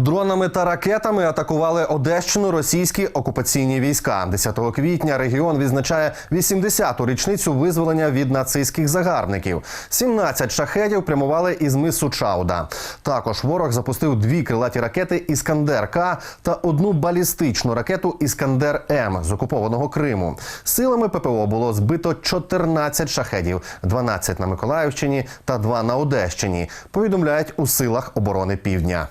Дронами та ракетами атакували Одещину російські окупаційні війська. 10 квітня регіон відзначає 80-ту річницю визволення від нацистських загарбників. 17 шахедів прямували із мису Чауда. Також ворог запустив дві крилаті ракети Іскандер К та одну балістичну ракету Іскандер М з окупованого Криму. Силами ППО було збито 14 шахедів, 12 на Миколаївщині та 2 на Одещині. Повідомляють у силах оборони Півдня.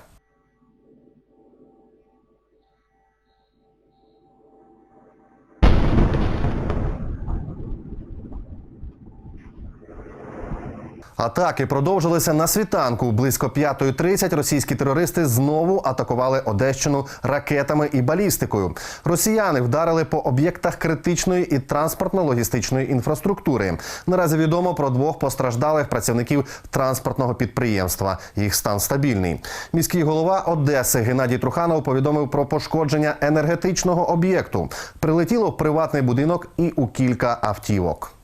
Атаки продовжилися на світанку. Близько 5.30 російські терористи знову атакували Одещину ракетами і балістикою. Росіяни вдарили по об'єктах критичної і транспортно-логістичної інфраструктури. Наразі відомо про двох постраждалих працівників транспортного підприємства. Їх стан стабільний. Міський голова Одеси Геннадій Труханов повідомив про пошкодження енергетичного об'єкту. Прилетіло в приватний будинок і у кілька автівок.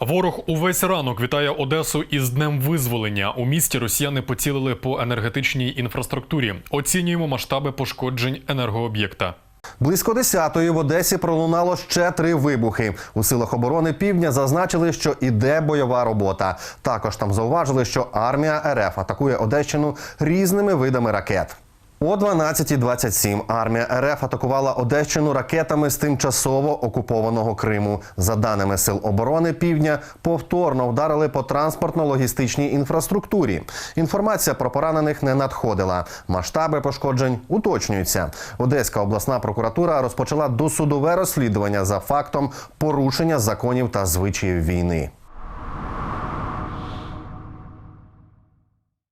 Ворог увесь ранок вітає Одесу із днем визволення. У місті росіяни поцілили по енергетичній інфраструктурі. Оцінюємо масштаби пошкоджень енергооб'єкта. Близько 10-ї в Одесі пролунало ще три вибухи. У силах оборони півдня зазначили, що іде бойова робота. Також там зауважили, що армія РФ атакує Одещину різними видами ракет. О 12.27 армія РФ атакувала Одещину ракетами з тимчасово окупованого Криму. За даними сил оборони Півдня, повторно вдарили по транспортно-логістичній інфраструктурі. Інформація про поранених не надходила. Масштаби пошкоджень уточнюються. Одеська обласна прокуратура розпочала досудове розслідування за фактом порушення законів та звичаїв війни.